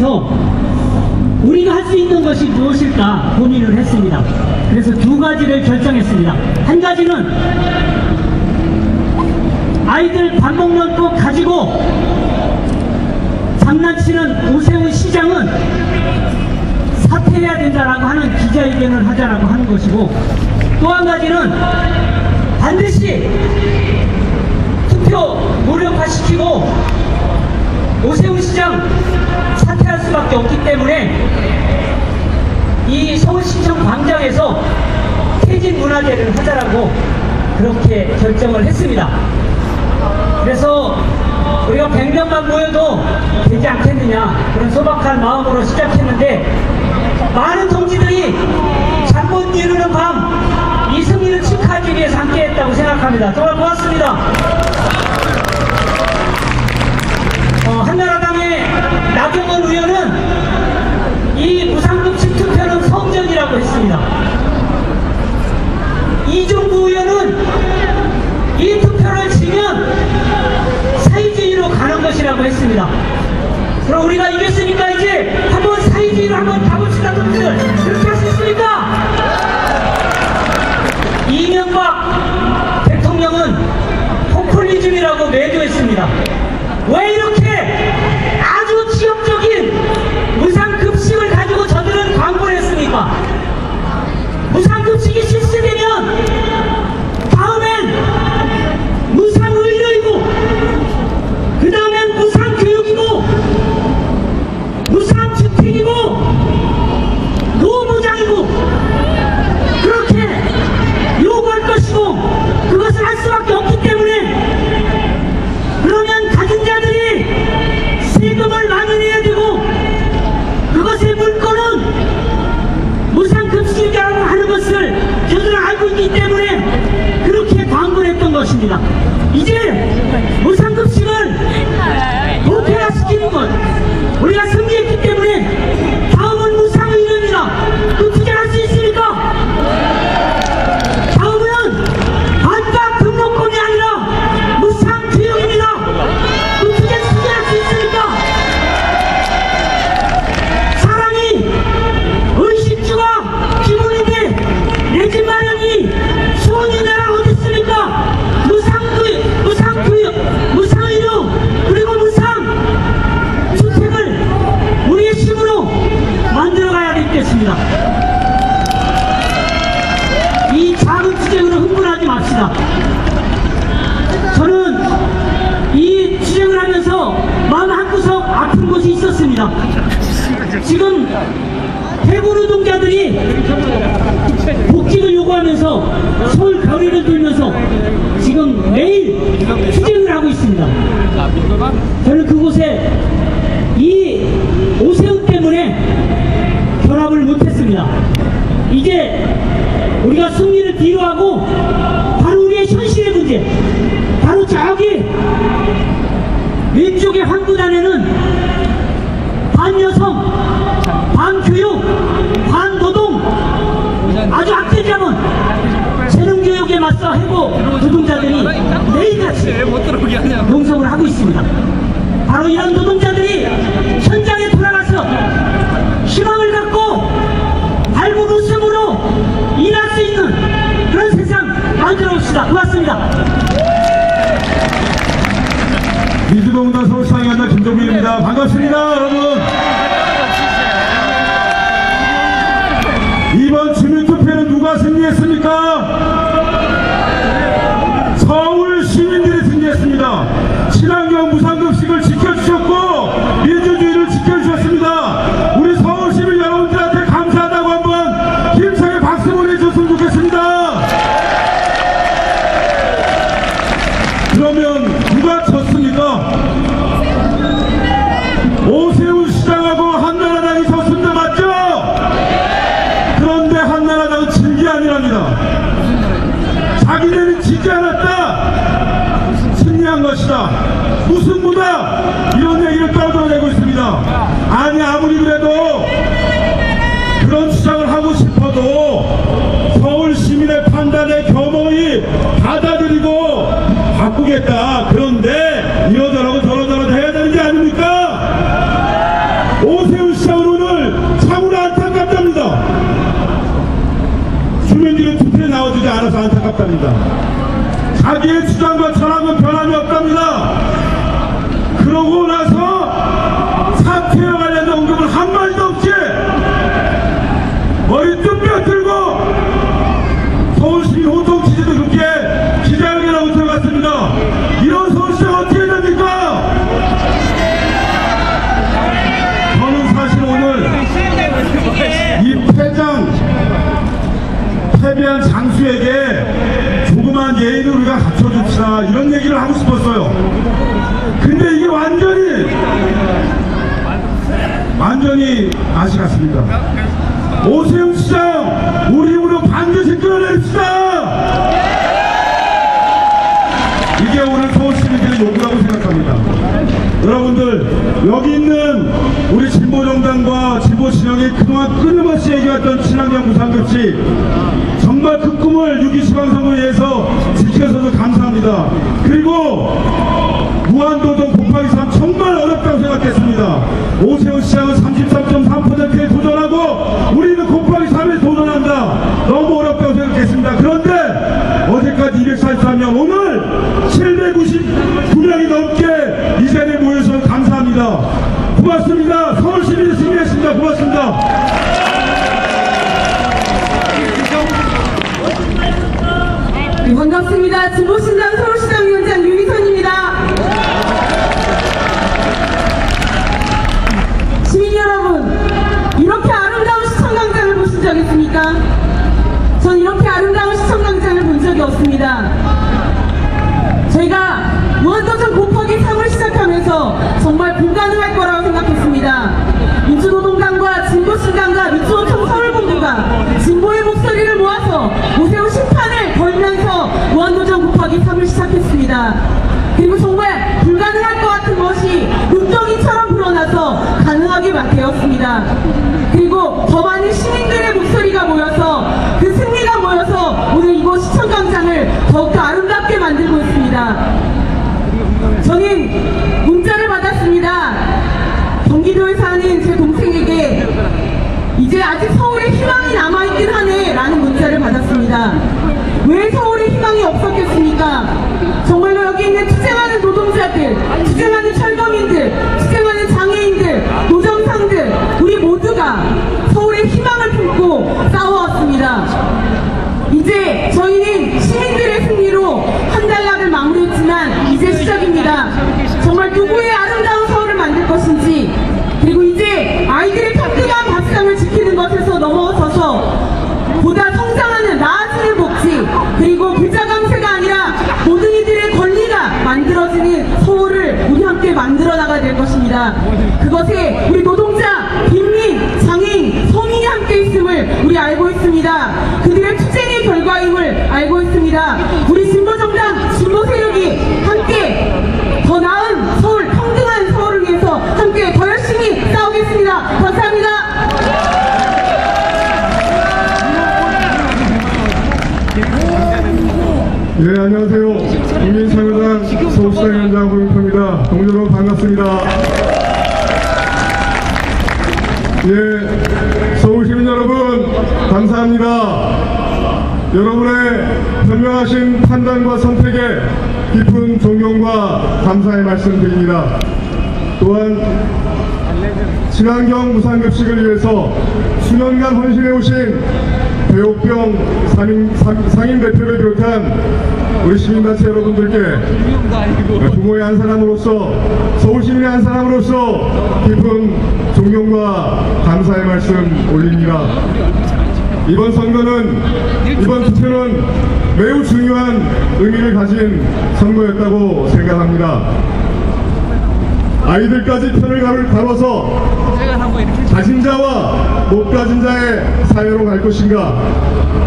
하면서 우리가 할 수 있는 것이 무엇일까 고민을 했습니다. 그래서 두 가지를 결정했습니다. 한 가지는 아이들 밥 먹는 거 가지고 장난치는 오세훈 시장은 사퇴해야 된다라고 하는 기자회견을 하자라고 하는 것이고 또 한 가지는 반드시 투표 무력화시키고 오세훈 시장 사퇴할 수밖에 없기 때문에 이 서울시청 광장에서 퇴진 문화제를 하자라고 그렇게 결정을 했습니다. 그래서 우리가 100명만 모여도 되지 않겠느냐 그런 소박한 마음으로 시작했는데 많은 동지들이 잠못 이루는 밤 이 승리를 축하하기 위해서 함께했다고 생각합니다. 정말 고맙습니다. 어, 한 광 저는 그곳에 이 오세훈 때문에 결합을 못했습니다. 이제 우리가 승리를 뒤로하고 바로 우리의 현실의 문제 바로 저기 왼쪽의 황구단에는 반여성, 반교육, 반노동 아주 않은 재능교육에 맞서 해고 매일같이 못 들어오게 하냐. 농성을 하고 있습니다. 바로 이런 노동자들이 현장에 돌아가서 희망을 갖고 밝은 웃음으로 일할 수 있는 그런 세상 만들어 봅시다. 고맙습니다. 민주동당 서울시장에 간다 김종민입니다. 반갑습니다, 여러분. 이번 주민투표는 누가 승리했습니까? 서울 시민들이 승리했습니다. 친환경 무상급식을 지켜주셨고 민주주의를 지켜주셨습니다. 우리 서울 시민 여러분들한테 감사하다고 한번 힘차게 박수 보내주셨으면 좋겠습니다. 그러면 누가 졌습니까? 오세훈 시장하고 한나라당이 졌습니다. 맞죠? 그런데 한나라당은 진 게 아니랍니다. 자기네는 지지 않았다. 승리한 것이다. 무승부다. 이런 얘기를 떠들어내고 있습니다. 아니 아무리 그래도 그런 주장을 하고 싶어도 서울 판단에 겸허히 받아들이고 바꾸겠다. 그런데 이러저러고 저러저러 해야 되는 게 아닙니까? 오세훈 시장은 오늘 참으로 안타깝답니다. 주민들의 투표에 나와주지 않아서 안타깝답니다. 자기의 주장과 철학은 변함이 없답니다. 패장 패배한 장수에게 조그만 예의를 우리가 갖춰줍시다 이런 얘기를 하고 싶었어요. 근데 이게 완전히 완전히 맛이 갔습니다. 오세훈 시장 우리 힘으로 반드시 끌어냅시다. 이게 오늘 서울시민들의 요구라고 생각합니다. 여러분들 여기 있는 우리 진보정당과 진보 진영이 그동안 끊임없이 얘기했던 친환경 무상급식 정말 그 꿈을 6.2 지방선거에서 지켜서도 감사합니다. 그리고 무한도전 곱하기 3 정말 어렵다고 생각했습니다. 오세훈 시장은 33.3%에 도전하고 우리는 곱하기 3에 도전한다. 너무 어렵다고 생각했습니다. 그런데 어제까지 243명 오늘 799명이 넘게 이 자리에 모여서 감사합니다. 고맙습니다. 서울시민이 승리 했습니다. 고맙습니다. 네, 반갑습니다. 진보신당 서울시장 위원장 유희선입니다. 시민 여러분, 이렇게 아름다운 시청광장을 보신 적 있습니까? 전 이렇게 아름다운 시청광장을 본 적이 없습니다. 저희가 무한도전 곱하기 3을 시작하면서 정말 불가능할 거라고 생각했습니다. 민주노동 당과 진보신당과 민주노총 서울본부가 진보의 목소리를 모아서 오세훈 심판을 걸면서 무한도전 곱하기 3을 시작했습니다. 그리고 정말 불가능할 것 같은 것이 눈덩이처럼 불어나서 가능하게 막 되었습니다. 그리고 더 많은 시민들의 목소리가 모여서 그 승리가 모여서 오늘 이곳 시청광장을 더욱더 아름답게 만들고 있습니다. 저는 문자를 받았습니다. 경기도에 사는 제 동생에게 이제 아직 서울에 희망이 남아있긴 하네 라는 받았습니다. 왜 서울에 희망이 없었겠습니까? 정말로 여기 있는 투쟁하는 노동자들, 투쟁하는 철거민들, 투쟁하는 장애인들, 노점상들, 우리 모두가 서울에 희망을 품고 싸워왔습니다. 이제 저희는 시민들의 승리로 한 달락을 마무리했지만 이제 시작입니다. 정말 누구의 아름다운 서울을 만들 것인지 그리고 이제 아이들의 따뜻한 밥상을 지키는 것에서 넘어 있습니다. 그들의 투쟁의 결과임을 알고 있습니다. 우리 진보정당, 진보세력이 함께 더 나은 서울, 평등한 서울을 위해서 함께 더 열심히 싸우겠습니다. 감사합니다. 네, 안녕하세요. 예, 서울 시민 여러분, 감사합니다. 여러분의 현명하신 판단과 선택에 깊은 존경과 감사의 말씀 드립니다. 또한 친환경 무상급식을 위해서 수년간 헌신해 오신 배옥병 상임, 상- 상임 대표를 비롯한 우리 시민단체 여러분들께 부모의 한 사람으로서 서울시민의 한 사람으로서 깊은 존경과 감사의 말씀 올립니다. 이번 선거는 이번 투표는 매우 중요한 의미를 가진 선거였다고 생각합니다. 아이들까지 편을 가를 다뤄서 가진 자와 못 가진 자의 사회로 갈 것인가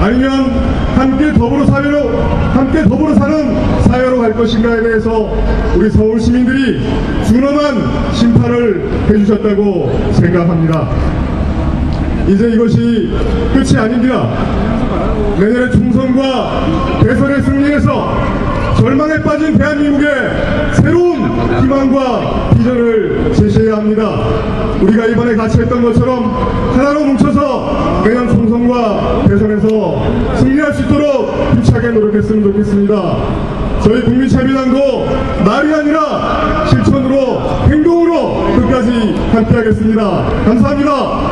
아니면 함께 더불어 사회로 함께 더불어 사는 사회로 갈 것인가에 대해서 우리 서울 시민들이 준엄한 심판을 해주셨다고 생각합니다. 이제 이것이 끝이 아닙니다. 내년의 총선과 대선에 승리해서 절망에 빠진 대한민국의 새로운 희망과 비전을 제시해야 합니다. 우리가 이번에 같이 했던 것처럼 하나로 뭉쳐서 내년 총선과 대선에서 승리할 수 있도록 힘차게 노력했으면 좋겠습니다. 저희 국민참여당도 말이 아니라 실천으로 행동으로 끝까지 함께하겠습니다. 감사합니다.